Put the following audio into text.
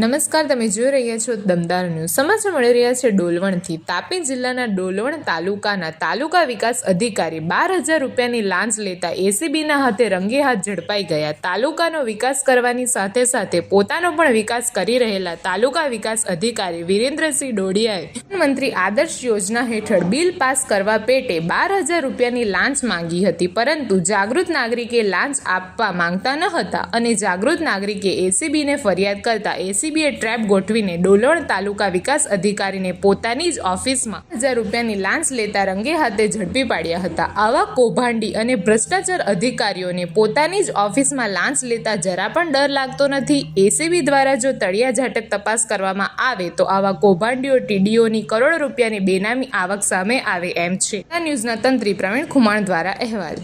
નમસ્કાર, તમે જોઈ રહ્યા છો દમદાર ન્યૂઝ. સમાચાર મળી રહ્યા છે ડોલવણથી. તાપી જિલ્લાના ડોલવણ તાલુકાના તાલુકા વિકાસ અધિકારી બાર હજાર રૂપિયાની લાંચ લેતા એસીબીના હાથે રંગે હાથ ઝડપાઈ ગયા. તાલુકાનો વિકાસ કરવાની સાથે સાથે પોતાનો પણ વિકાસ કરી રહેલા તાલુકા વિકાસ અધિકારી વિરેન્દ્રસિંહ ડોડિયાએ પ્રધાનમંત્રી આદર્શ યોજના હેઠળ બિલ પાસ કરવા પેટે બાર હજાર રૂપિયાની લાંચ માંગી હતી. પરંતુ જાગૃત નાગરિકે લાંચ આપવા માંગતા ન હતા અને જાગૃત નાગરિકે એસીબીને ફરિયાદ કરતા એસીબીએ ટ્રેપ ગોઠવીને ડોલણ તાલુકા વિકાસ અધિકારીને પોતાની જ ઓફિસમાં હજાર રૂપિયાની લાંચ લેતા રંગે હાથે ઝડપી પાડ્યા હતા. આવા કૌભાંડી અને ભ્રષ્ટાચાર અધિકારીઓને પોતાની જ ઓફિસમાં લાંચ લેતા જરા પણ ડર લાગતો નથી. એસીબી દ્વારા જો તળિયા ઝાટક તપાસ કરવામાં આવે તો આવા કૌભાંડીઓ ટીડીઓની કરોડો રૂપિયાની બેનામી આવક સામે આવે એમ છે. આ ન્યૂઝના તંત્રી પ્રવીણ ખુમાણ દ્વારા અહેવાલ.